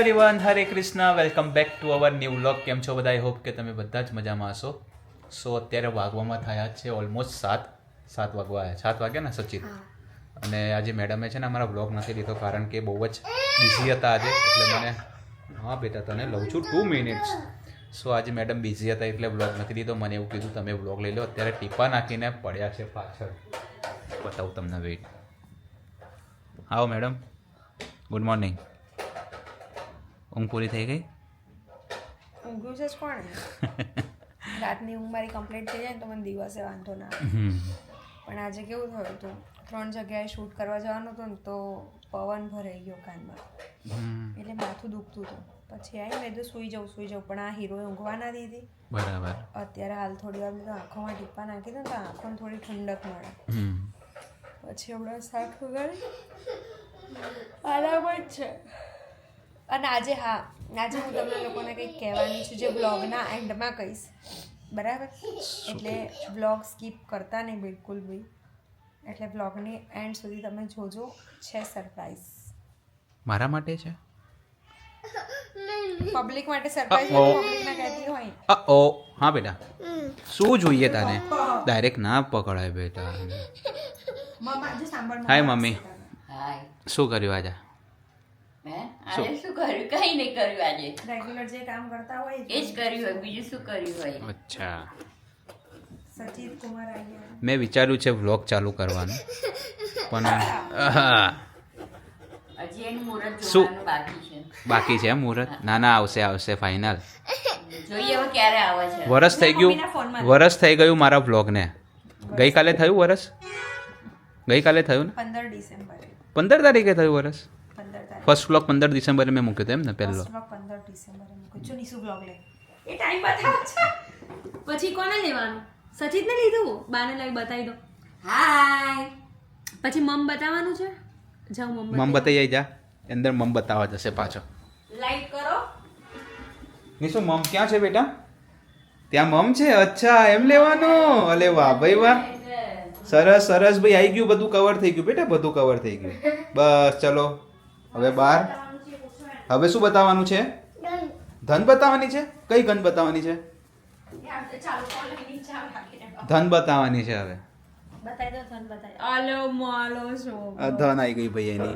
Everyone Hare Krishna welcome back to our new vlog કેમ છો બધા? આઈ હોપ કે તમે બધા જ મજામાં હશો. સો અત્યારે વાગવામાં થયા છે ઓલમોસ્ટ સાત. સાત વાગવા સાત વાગ્યા ને સચિન? અને આજે મેડમે છે ને અમારા વ્લોગ નથી લીધો કારણ કે બહુ જ બિઝી હતા આજે. એટલે મને હા બેટા તને લઉં છું ટુ મિનિટ્સ સો આજે મેડમ બિઝી હતા એટલે વ્લોગ નથી લીધો. મને એવું કીધું તમે વ્લોગ લઈ લો. અત્યારે ટીપા નાખીને પડ્યા છે પાછળ. બતાવું તમને વેઇટ આવો મેડમ ગુડ મોર્નિંગ ઊંઘ પૂરી થઈ ગઈ? ઊંઘ્યું છે જ કોણ? રાતની ઊંઘ મારી કમ્પ્લીટ થઈ જાય ને તો મને દિવસે વાંધો ના પણ આજે કેવું થયું હતું? ત્રણ જગ્યાએ શૂટ કરવા જવાનું હતું ને તો પવન ભરાઈ ગયો કાનમાં. એટલે માથું દુખતું હતું. પછી આવી મેં તો સૂઈ જાઉં સૂઈ જાઉં પણ આ હીરોએ ઊંઘવા ના દીધી. બરાબર. અત્યારે હાલ થોડી વાર મેં તો આંખોમાં ટીપા નાખી દઉં તો આંખોને થોડી ઠંડક મળે. પછી હમણાં શાક વગાડી. આરામ જ છે. અને આજે હા આજે હું તમને લોકોને કંઈક કહેવાની છું જે બ્લોગના એન્ડમાં કહીશ. બરાબર? એટલે બ્લોગ સ્કીપ કરતા નહીં બિલકુલ બી. એટલે બ્લોગની એન્ડ સુધી તમે જોજો. છે સરપ્રાઈઝ મારા માટે છે? પબ્લિક માટે સરપ્રાઈઝ અ-ઓ. કહેતી હોય. ઓ હા બેટા. શું જોઈએ તને ડાયરેક્ટ ના પકડાય બેટા. મમ્મા જો સાંભળ હાય મમ્મી. હાય શું કર્યું આજે? શું કર્યું? કઈ નહીં કર્યું આજે. રેગ્યુલર જે કામ કરતા હોય એ જ કર્યું હોય બીજું શું કર્યું હોય? અચ્છા. સચિત કુમાર આયા. મેં વિચાર્યું છે વ્લોગ ચાલુ કરવાનું પણ હજી એનું મુહૂર્ત શું? જોવાનું બાકી છે. બાકી છે એમ મુહૂર્ત? ના ના આવશે આવશે ફાઇનલ જોઈએ હવે ક્યારે આવે છે. વરસ થઈ ગયું વરસ થઈ ગયું મારા વ્લોગને. ગઈકાલે થયું વરસ? ગઈકાલે થયું ને? પંદર ડિસેમ્બર. પંદર તારીખે થયું વરસ? ફર્સ્ટ વ્લોગ પંદર ડિસેમ્બરે મેં મૂક્યો હતો એમ ને પહેલો. ફર્સ્ટ બ્લોગ પંદર ડિસેમ્બરે મૂક્યો. જો નીસુ બ્લોગ લે. એ ટાઈમ બતાવો પછી કોને લેવાનું? સચિતને લીધું? બાને લઈ બતાવી દો. હાય પછી મમ બતાવવાનું છે? જાઉં મમ મમ બતાવી આવી જા. અંદર મમ બતાવવા જશે પાછો. લાઈક કરો. નિશુ મમ ક્યાં છે બેટા? ત્યાં મમ છે? અચ્છા એમ લેવાનું? અલે વાહ ભાઈ વાહ. સરસ સરસ ભાઈ આવી ગયું બધું કવર થઈ ગયું બેટા બધું કવર થઈ ગયું. બસ ચલો. હવે બાર. હવે શું બતાવવાનું છે? ધન બતાવવાની છે? કઈ ગન બતાવવાની છે? ધન બતાવવાની છે હવે. ધન આવી ગઈ ભાઈ એની.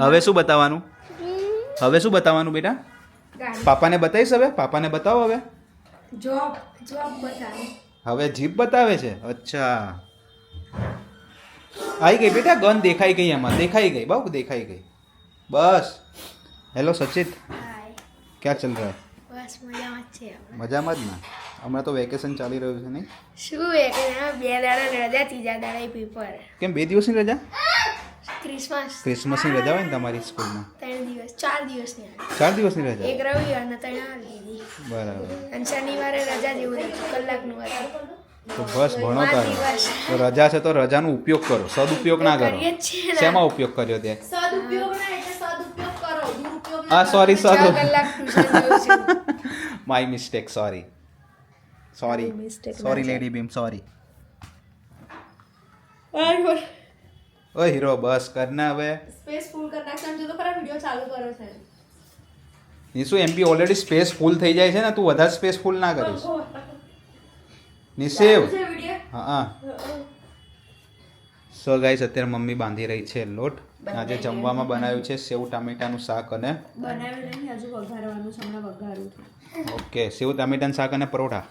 હવે શું બતાવવાનું? હવે શું બતાવવાનું બેટા? પાપાને બતાવીશ હવે? પાપાને બતાવો હવે. હવે જીપ બતાવે છે? અચ્છા. આવી ગઈ બેટા ગન દેખાઈ ગઈ એમાં. દેખાઈ ગઈ બહુ દેખાઈ ગઈ. બસ. હેલો સચિત. ક્યાં ચાલ રહા? બસ મજામાં જ છે મજામાં જ ના? હમણાં તો વેકેશન ચાલી રહ્યું છે નહીં? શું વેકેશન બે દાડા રજા ત્રીજા દાડા પેપર કેમ બે દિવસની રજા? ક્રિસમસ ક્રિસમસની રજા હોય ને તમારી સ્કૂલમાં? ત્રણ દિવસ ચાર દિવસની ચાર દિવસની રજા? એક રવિવાર ને ત્રણ બરાબર. અને શનિવારે રજા જેવું કલાકનું હતું તો બસ ભણો તારે. તો રજા છે તો રજાનો ઉપયોગ કરો. સદુપયોગ ના કરો. શેમાં ઉપયોગ કર્યો તે? સદુપયોગ ના આ સોરી છું my mistake sorry sorry sorry lady beam sorry oh hero બસ કરના હવે સ્પેસ ફૂલ કર નાખશે જો તો ખરા વિડિયો ચાલુ કરો છે Nishu M B already space full થઈ જાય છે ને તું વધારે સ્પેસ ફૂલ ના કરીશ. નિશેવ. હા હા. સો ગાઈસ અત્યારે મમ્મી બાંધી રહી છે લોટ. આજે જમવામાં બનાવ્યું છે સેવ ટામેટાનું શાક અને ઓકે સેવ ટામેટાનું શાક અને પરોઠા.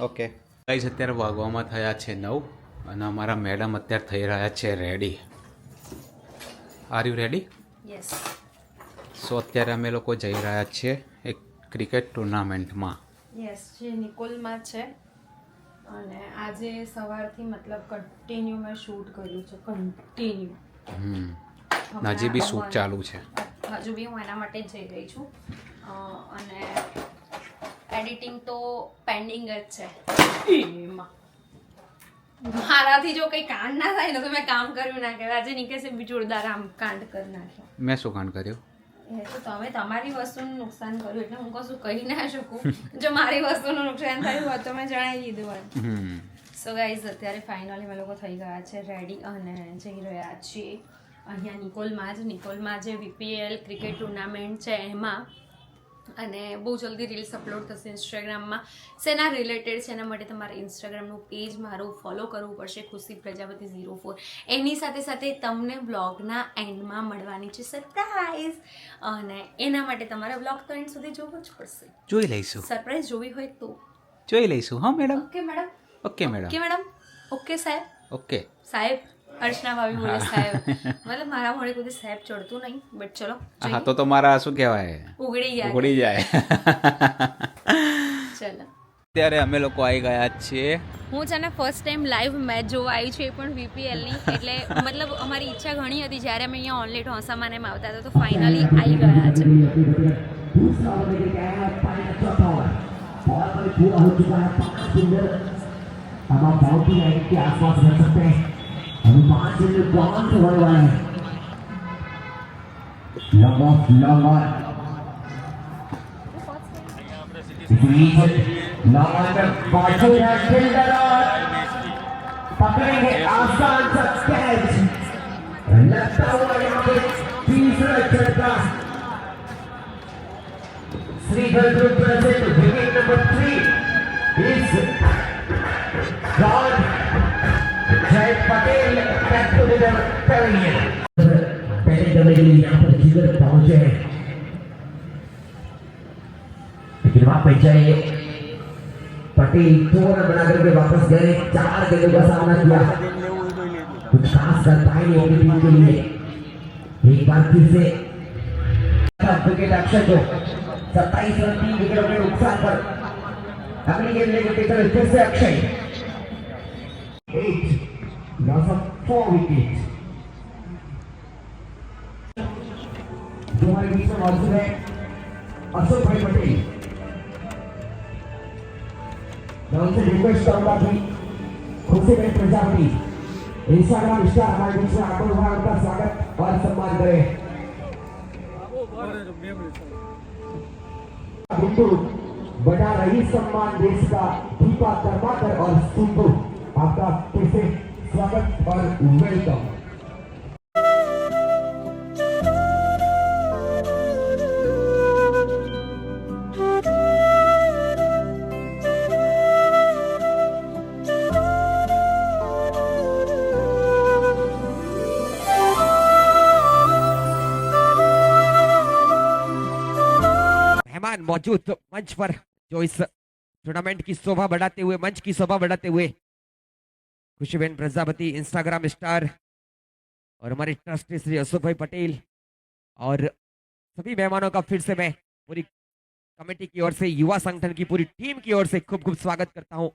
ઓકે. ગાઈસ અત્યારે વાગવામાં થયા છે નવ અને અમારા મેડમ અત્યારે થઈ રહ્યા છે ready are you ready yes so અત્યારે અમે લોકો જઈ રહ્યા છીએ એક ક્રિકેટ ટુર્નામેન્ટમાં યસ જે નિકોલમાં છે. અને આજે સવારથી મતલબ કન્ટિન્યુ મેં શૂટ કર્યું છે કન્ટિન્યુ હમ. હજી બી શૂટ ચાલુ છે. હજુ બી હું એના માટે જઈ રહી છું. અ, અને એડિટિંગ તો પેન્ડિંગ જ છે. એમાં. મારાથી જો કંઈ કાંડ ના થાય ને તો મેં કામ કર્યું ના કહેવાય. આજે નિકેશે બી જોરદાર આમ કાંડ કરી નાખ્યો. મેં શું કાંડ કર્યું? તો તમે તમારી વસ્તુનું નુકસાન કર્યું એટલે હું કશું કહી ના શકું. જો મારી વસ્તુનું નુકસાન થયું હોત તો મેં જણાવી દીધું હોત સો ગાઈઝ અત્યારે ફાઇનલી અમે લોકો થઈ ગયા છે રેડી અને જઈ રહ્યા છીએ. અહીંયા નિકોલમાં જ નિકોલમાં જે વીપીએલ ક્રિકેટ ટુર્નામેન્ટ છે એમાં અને બહુ જલ્દી રીલ્સ અપલોડ થશે ઇન્સ્ટાગ્રામમાં શેના રિલેટેડ છે એના માટે તમારે ઇન્સ્ટાગ્રામનું પેજ મારું ફોલો કરવું પડશે ખુશી પ્રજાપતિ ઝીરો ફોર એની સાથે સાથે તમને બ્લોગના એન્ડમાં મળવાની છે સરપ્રાઈઝ અને એના માટે તમારે બ્લોગ તો એન્ડ સુધી જોવો જ પડશે. જોઈ લઈશું. સરપ્રાઈઝ જોવી હોય તો. જોઈ લઈશું. હા madam? Okay madam okay madam okay madam okay સાહેબ. ઓકે સાહેબ. અર્ચના ભાભી બોલે સાહેબ મતલબ મારા મોડે કોઈ દી સાહેબ ચડતું નહીં બટ ચલો હા તો તો મારા શું કહેવાય ઉગડી ગયા ઉગડી જાય ચલો ત્યારે અમે લોકો આવી ગયા છીએ હું છે ને ફર્સ્ટ ટાઈમ લાઈવ મેચ જોવા આવી છું એ પણ વીપીએલની એટલે મતલબ અમારી ઈચ્છા ઘણી હતી જ્યારે અમે અહીંયા ઓનલી ઢોસામાં ને એમ આવતા હતા તો ફાઇનલી આવી ગયા છે दूसरा ओवर लेके आया है पानी का चौथा ओवर बॉल पर पूरा हो चुका है पांच फिंगर अब आप बाउंड्री लाइन के आसपास रख सकते हैं अभी पांच फिंगर गॉन से होने वाला है long off long on long on में मौजूद है फिल्डर और पकड़ेंगे आसान सा कैच लगता हुआ यहाँ पे तीसरा झटका Sridhar Group present wicket number three is जिगर लेकिन वहाँ पे जय पटेल दो रन बना करके वापस गए चार गेंदों का सामना किया कुछ खास कर पाए नहीं होगी टीम के लिए एक बार फिर से विकेट अक्षय को सत्ताईस रन तीन विकेटों के नुकसान पर अगली गेंद लेकर के चले फिर से Akshay at loss of four wicket जो हमारे बीच में मौजूद है, अशोक भाई पटेल। मैं उनसे रिक्वेस्ट करूँगा कि खुशी भाई प्रजापति, इंस्टाग्राम स्टार हमारे बीच में आकर हुआ उनका स्वागत और सम्मान करें। बिंदु बड़ा रही सम्मान देश का दीपा कर्माकर और सिंधु आपका फिर से स्वागत और वेलकम मौजूद मंच पर, जो इस टूर्नामेंट की शोभा बढ़ाते हुए, मंच की शोभा बढ़ाते हुए, खुशीबेन प्रजापति इंस्टाग्राम स्टार और हमारे ट्रस्टी श्री अशोक भाई पटेल और सभी मेहमानों का फिर से मैं पूरी कमेटी की ओर से, युवा संगठन की पूरी टीम की ओर से खूब खूब स्वागत करता हूँ।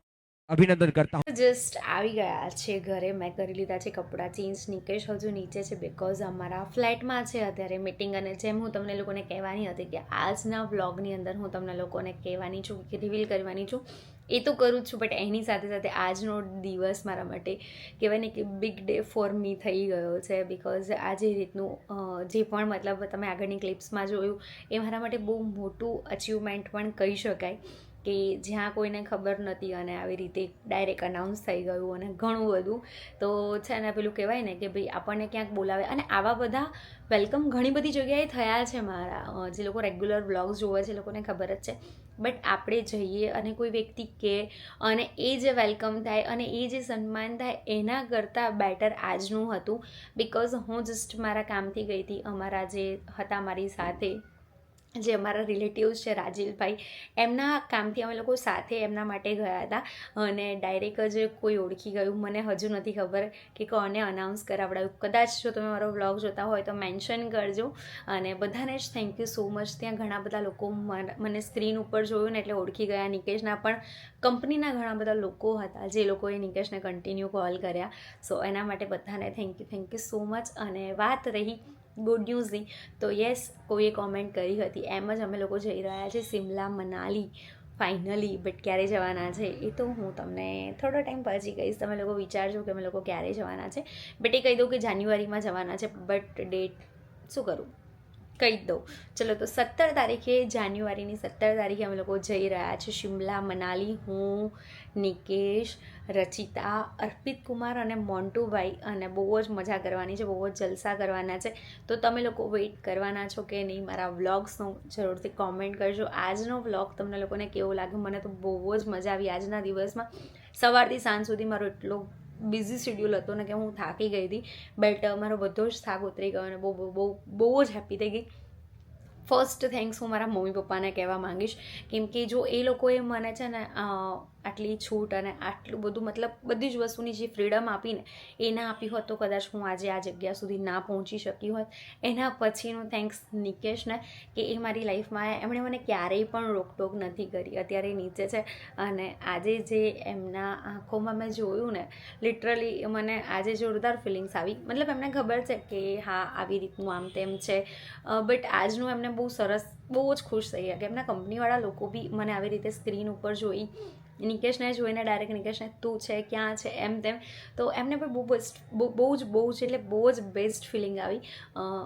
અભિનંદન કરતા જસ્ટ આવી ગયા છે ઘરે. મેં કરી લીધા છે કપડાં ચેન્જ નિકેશ હજુ નીચે છે બિકોઝ અમારા ફ્લેટમાં છે. અત્યારે મિટિંગ અને જેમ હું તમને લોકોને કહેવાની હતી કે આજના વ્લોગની અંદર હું તમને લોકોને કહેવાની છું કે રિવીલ કરવાની છું, એ તો કરું જ છું. બટ એની સાથે સાથે આજનો દિવસ મારા માટે કહેવાય ને કે બિગ ડે ફોર મી થઈ ગયો છે બિકોઝ આજે રીતનું જે પણ મતલબ તમે આગળની ક્લિપ્સમાં જોયું, એ મારા માટે બહુ મોટું અચીવમેન્ટ પણ કહી શકાય. કે જ્યાં કોઈને ખબર નથી અને આવી રીતે ડાયરેક્ટ અનાઉન્સ થઈ ગયું અને ઘણું બધું, તો છે ને પેલું કહેવાય ને કે ભાઈ આપણને ક્યાંક બોલાવે. અને આવા બધા વેલકમ ઘણી બધી જગ્યાએ થયા છે મારા. જે લોકો રેગ્યુલર બ્લોગ્સ જોવે છે લોકોને ખબર જ છે. બટ આપણે જઈએ અને કોઈ વ્યક્તિ કે અને એ જે વેલકમ થાય અને એ જે સન્માન થાય એના કરતાં બેટર આજનું હતું. બિકોઝ હું જસ્ટ મારા કામથી ગઈ હતી, અમારા જે હતા મારી સાથે જે અમારા રિલેટિવ્સ છે રાજીલભાઈ એમના કામથી અમે લોકો સાથે એમના માટે ગયા હતા અને ડાયરેક્ટ જ કોઈ ઓળખી ગયું. મને હજુ નથી ખબર કે કોને અનાઉન્સ કરાવડાયું. કદાચ જો તમે મારો વ્લોગ જોતા હોય તો મેન્શન કરજો. અને બધાને જ થેન્ક યુ સો મચ ત્યાં ઘણા બધા લોકો મને સ્ક્રીન ઉપર જોયું ને એટલે ઓળખી ગયા. નિકેશના પણ કંપનીના ઘણા બધા લોકો હતા જે લોકોએ નિકેશને કન્ટિન્યુ કોલ કર્યા. સો એના માટે બધાને thank you thank you so much અને વાત રહી ગુડ ન્યૂઝની. તો યસ, કોઈએ કોમેન્ટ કરી હતી. એમ જ અમે લોકો જઈ રહ્યા છે સિમલા મનાલી, ફાઇનલી. બટ ક્યારે જવાના છે એ તો હું તમને થોડો ટાઈમ પછી કહીશ. તમે લોકો વિચારજો કે અમે લોકો ક્યારે જવાના છે. બટ એ કહી દઉં કે જાન્યુઆરીમાં જવાના છે. બટ ડેટ શું કરું? કહી દઉં. ચલો તો સત્તર તારીખે, જાન્યુઆરીની સત્તર તારીખે અમે લોકો જઈ રહ્યા છીએ શિમલા, મનાલી. હું, નિકેશ, રચિતા, અર્પિત કુમાર અને મોન્ટુભાઈ. અને બહુ જ મજા કરવાની છે, બહુ જ જલસા કરવાના છે. તો તમે લોકો વેઇટ કરવાના છો કે નહીં, મારા વ્લોગ્સનો જરૂરથી કોમેન્ટ કરજો. આજનો વ્લોગ તમને લોકોને કેવો લાગ્યો? મને તો બહુ જ મજા આવી આજના દિવસમાં. સવારથી સાંજ સુધી મારો એટલો બિઝી શેડ્યુલ હતો ને કે હું થાકી ગઈ હતી. બટ મારો બધો જ થાક ઉતરી ગયો અને બહુ બહુ બહુ જ હેપી થઈ ગઈ. ફર્સ્ટ થેન્ક્સ હું મારા મમ્મી પપ્પાને કહેવા માંગીશ. કેમ કે જો એ લોકોએ મને છે ને આટલી છૂટ અને આટલું બધું, મતલબ બધી જ વસ્તુની જે ફ્રીડમ આપીને એ ના આપી હોત તો કદાચ હું આજે આ જગ્યા સુધી ના પહોંચી શકી હોત. એના પછીનું થેન્ક્સ નિકેશને કે એ મારી લાઈફમાં એમણે મને ક્યારેય પણ રોકટોક નથી કરી. અત્યારે નીચે છે અને આજે જે એમના આંખોમાં મેં જોયું ને લિટરલી મને આજે જોરદાર ફિલિંગ્સ આવી. મતલબ એમને ખબર છે કે હા, આવી રીતનું આમ તેમ છે. બટ આજનું એમને બહુ સરસ, બહુ જ ખુશ થઈ ગયા. કે એમના કંપનીવાળા લોકો બી મને આવી રીતે સ્ક્રીન ઉપર જોઈ, નિકેશને જોઈને ડાયરેક્ટ નિકેશને, તું છે, ક્યાં છે? એમ તેમ. તો એમને પણ બહુ બેસ્ટ બહુ જ બહુ જ, એટલે બહુ જ બેસ્ટ ફિલિંગ આવી.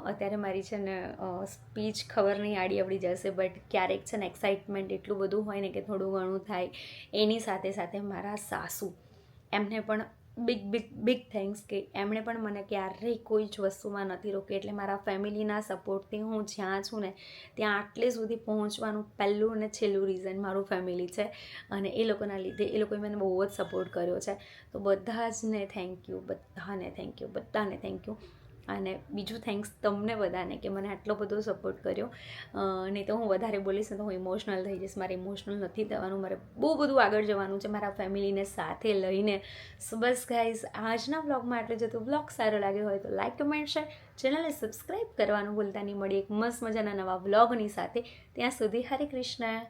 અત્યારે મારી છે ને સ્પીચ ખબર નહીં આડી આવડી જશે બટ ક્યારેક છે ને એક્સાઇટમેન્ટ એટલું બધું હોય ને કે થોડું ઘણું થાય, એની સાથે સાથે મારા સાસુ એમને પણ બિગ બિગ બિગ થેન્ક્સ કે એમણે પણ મને ક્યારેય કોઈ જ વસ્તુમાં નથી રોકી એટલે મારા ફેમિલીના સપોર્ટથી હું જ્યાં છું ને, ત્યાં આટલે સુધી પહોંચવાનું પહેલું અને છેલ્લું રીઝન મારું ફેમિલી છે. અને એ લોકોના લીધે એ લોકોએ મને બહુ જ સપોર્ટ કર્યો છે. તો બધા જ ને થેન્ક યુ બધાને થેન્ક યુ બધાને થેન્ક યુ અને બીજું થેન્ક્સ તમને બધાને કે મને આટલો બધો સપોર્ટ કર્યો. નહીં તો હું વધારે બોલીશ તો હું ઇમોશનલ થઈ જઈશ. મારે ઇમોશનલ નથી થવાનું. મારે બહુ બધું આગળ જવાનું છે મારા ફેમિલીને સાથે લઈને. સો બસ ગાઈઝ આજના બ્લોગમાં આટલું જતું બ્લોગ સારો લાગ્યો હોય તો લાઈક કમેન્ટ શેર ચેનલને સબસ્ક્રાઈબ કરવાનું ભૂલતા નહીં. મળી એક મસ્ત મજાના નવા બ્લોગની સાથે. ત્યાં સુધી હરે કૃષ્ણ